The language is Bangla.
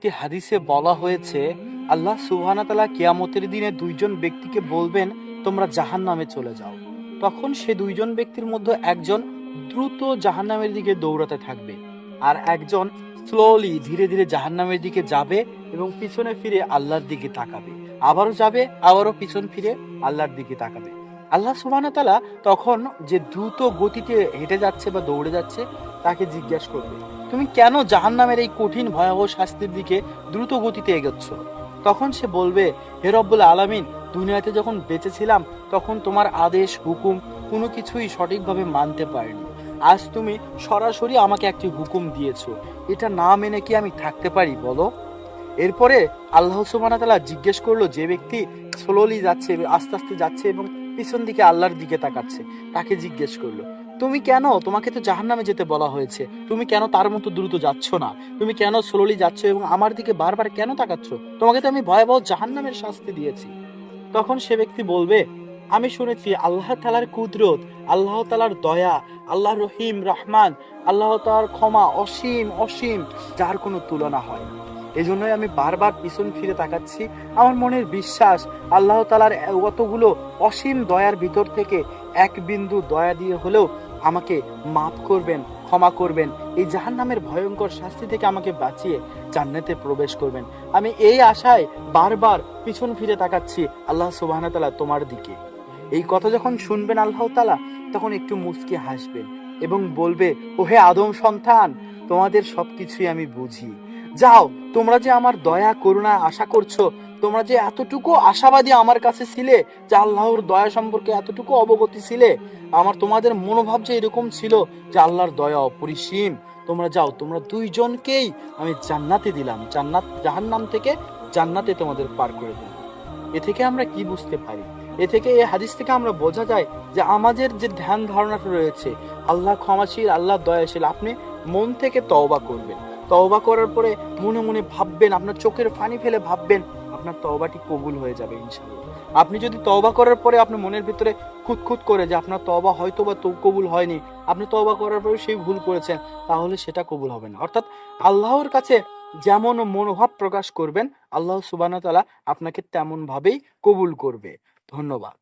একটি হাদিসে বলা হয়েছে, আল্লাহ সুবহানা তাআলা কিয়ামতের দিনে দুইজন ব্যক্তিকে বলবেন, তোমরা জাহান নামে চলে যাও। তখন সে দুইজন ব্যক্তির মধ্যে একজন দ্রুত জাহান্নামের দিকে দৌড়াতে থাকবে আর একজন স্লোলি ধীরে ধীরে জাহান্নামের দিকে যাবে এবং পিছনে ফিরে আল্লাহর দিকে তাকাবে। আবারও যাবে, আবারও পিছন ফিরে আল্লাহর দিকে তাকাবে। আল্লাহ সুবহানাহু তাআলা তখন যে দ্রুত গতিতে হেঁটে যাচ্ছে বা দৌড়ে যাচ্ছে, তাকে জিজ্ঞেস করবে, তুমি কেন জাহান্নামের এই কঠিন ভয়াবহ শাস্তির দিকে দ্রুত গতিতে এগোচ্ছ? তখন সে বলবে, হে রব্বুল আলামিন, দুনিয়াতে যখন বেঁচে ছিলাম, তখন তোমার আদেশ, হুকুম কোনো কিছুই সঠিকভাবে মানতে পারিনি। আজ তুমি সরাসরি আমাকে একটি হুকুম দিয়েছ, এটা না মেনে কি আমি থাকতে পারি, বলো? এরপরে আল্লাহ তাআলা জিজ্ঞেস করল, যে ব্যক্তি স্লোলি যাচ্ছে, আস্তে আস্তে যাচ্ছে এবং পিছন দিকে আল্লাহর দিকে তাকাচ্ছে, তাকে জিজ্ঞেস করল, তুমি কেন? তোমাকে তো জাহান্নামে যেতে বলা হয়েছে। তুমি কেন তার মতো দ্রুত যাচ্ছ না? তুমি কেন স্লোলি যাচ্ছ এবং আমার দিকে বারবার কেন তাকাচ্ছ? তোমাকে তো আমি ভয়াবহ জাহান্নামের শাস্তি দিয়েছি। তখন সে ব্যক্তি বলবে, আমি শুনেছি আল্লাহ তালার কুদরত, আল্লাহ তালার দয়া, আল্লাহ রহিম, রহমান, আল্লাহ তালার ক্ষমা অসীম অসীম, যার কোনো তুলনা হয় এজন্যই আমি বারবার পিছন ফিরে তাকাচ্ছি। আমার মনের বিশ্বাস, আল্লাহ তালার অতগুলো অসীম দয়ার ভিতর থেকে এক বিন্দু দয়া দিয়ে হলেও আমাকে মাফ করবেন, ক্ষমা করবেন। এই জাহান্নামের ভয়ঙ্কর শাস্তি থেকে আমাকে বাঁচিয়ে জান্নাতে প্রবেশ করবেন। আমি এই আশায় বারবার পিছন ফিরে তাকাচ্ছি আল্লাহ সুবাহ তাআলা তোমার দিকে। এই কথা যখন শুনবেন আল্লাহ তালা তখন একটু মুচকে হাসবেন এবং বলবে, ওহে আদম সন্তান তোমাদের সবকিছুই আমি বুঝি। যাও, তোমরা যে আমার দয়া, করুণা, আশা করছ, তোমরা যে এতটুকু আশাবাদী আমার কাছে ছিলে, যে আল্লাহর দয়া সম্পর্কে এতটুকু অবগতি ছিলে, আমার তোমাদের মনোভাব যে এরকম ছিল, যে আল্লাহর দয়া অপরিসীম, তোমরা যাও, তোমরা দুইজনকেই আমি জান্নাতে দিলাম, জান্নাত, জাহান্নাম থেকে জান্নাতে তোমাদের পার করে দিলাম। এ থেকে আমরা কি বুঝতে পারি? এ থেকে এই হাদিস থেকে আমরা বোঝা যায় যে আমাদের যে ধ্যান ধারণাটা রয়েছে, আল্লাহ ক্ষমাশীল, আল্লাহ দয়াশীল, আপনি মন থেকে তওবা করবেন। তওবা করার পরে মনে মনে ভাববেন, আপনার চোখের পানি ফেলে ভাববেন, আপনার তওবাটি কবুল হয়ে যাবে ইনশাআল্লাহ। আপনি যদি তওবা করার পরে আপনার মনের ভিতরে খুঁতখুত করে যে আপনার তওবা হয়তো বা তো কবুল হয়নি, আপনি তওবা করার পরে সেই ভুল করেছেন, তাহলে সেটা কবুল হবে না। অর্থাৎ আল্লাহর কাছে যেমন মনোভাব প্রকাশ করবেন, আল্লাহ সুবাহ তাআলা আপনাকে তেমন ভাবেই কবুল করবে। ধন্যবাদ।